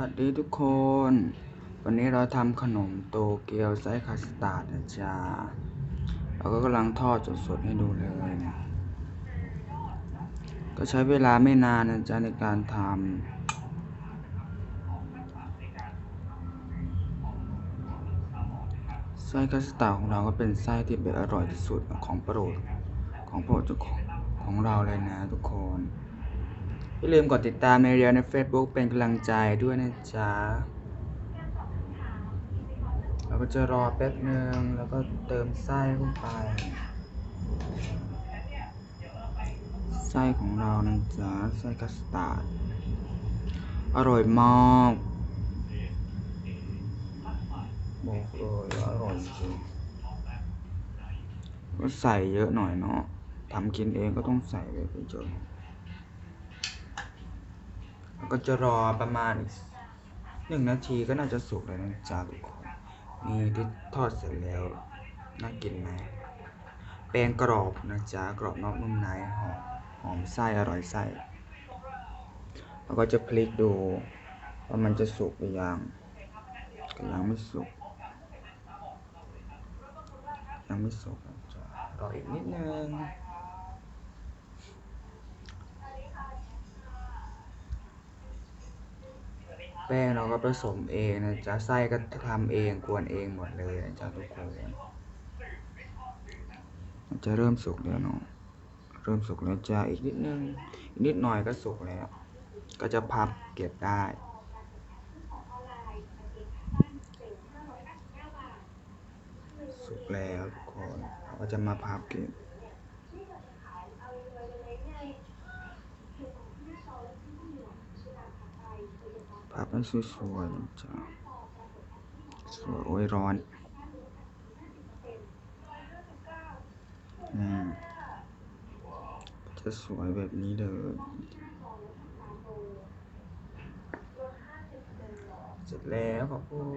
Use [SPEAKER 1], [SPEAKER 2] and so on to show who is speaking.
[SPEAKER 1] วัสดีทุกคน วันนี้เราทำขนมโตเกียวไส้คัสตาร์ดนะจ๊ะเราก็กำลังทอดสดๆให้ดูเลยนะก็ใช้เวลาไม่นานนะจ๊ะในการทำไส้คัสตาร์ดของเราก็เป็นไส้ที่เป็นอร่อยที่สุดของโปรดของโปรดจ้าของของเราเลยนะทุกคน อย่าลืมกดติดตามในเรียวใน Facebook เป็นกำลังใจด้วยนะจ๊ะเราก็จะรอแป๊บหนึ่งแล้วก็เติมไส้เข้าไป ไส้ของเรานะจ๊ะไส้คัสตาร์ดอร่อยมากบอกเลยอร่อยจริงก็ใส่เยอะหน่อยเนาะทำกินเองก็ต้องใส่ไปเยอะ ก็จะรอประมาณหนึ่งนาทีก็น่าจะสุกแล้วนะจ๊ะทุกคนนี่ที่ทอดเสร็จแล้ว น่ากินไหมแป้งกรอบนะจ๊ะกรอบนอกนุ่มในหอมหอมไส้อร่อยไส้แล้วก็จะพลิกดูว่ามันจะสุกหรือยังก็ยังไม่สุกยังไม่สุกนะจ๊ะรออีกนิดนึง แป้งเราก็ผสมเองนะจ๊ะไส้ก็ทำเองกวนเองหมดเลยนะจ๊ะทุกคนจะเริ่มสุกแล้วเนาะเริ่มสุกแล้วจ้าอีกนิดนึงอีกนิดหน่อยก็สุกแล้ว ก็จะพับเก็บได้ สุกแล้วทุกคนเราก็จะมาพับเก็บ พับให้สวยๆจ๊ะสวยโอ้ยร้อนนี่จะสวยแบบนี้เลยเสร็จแล้วครับคุณ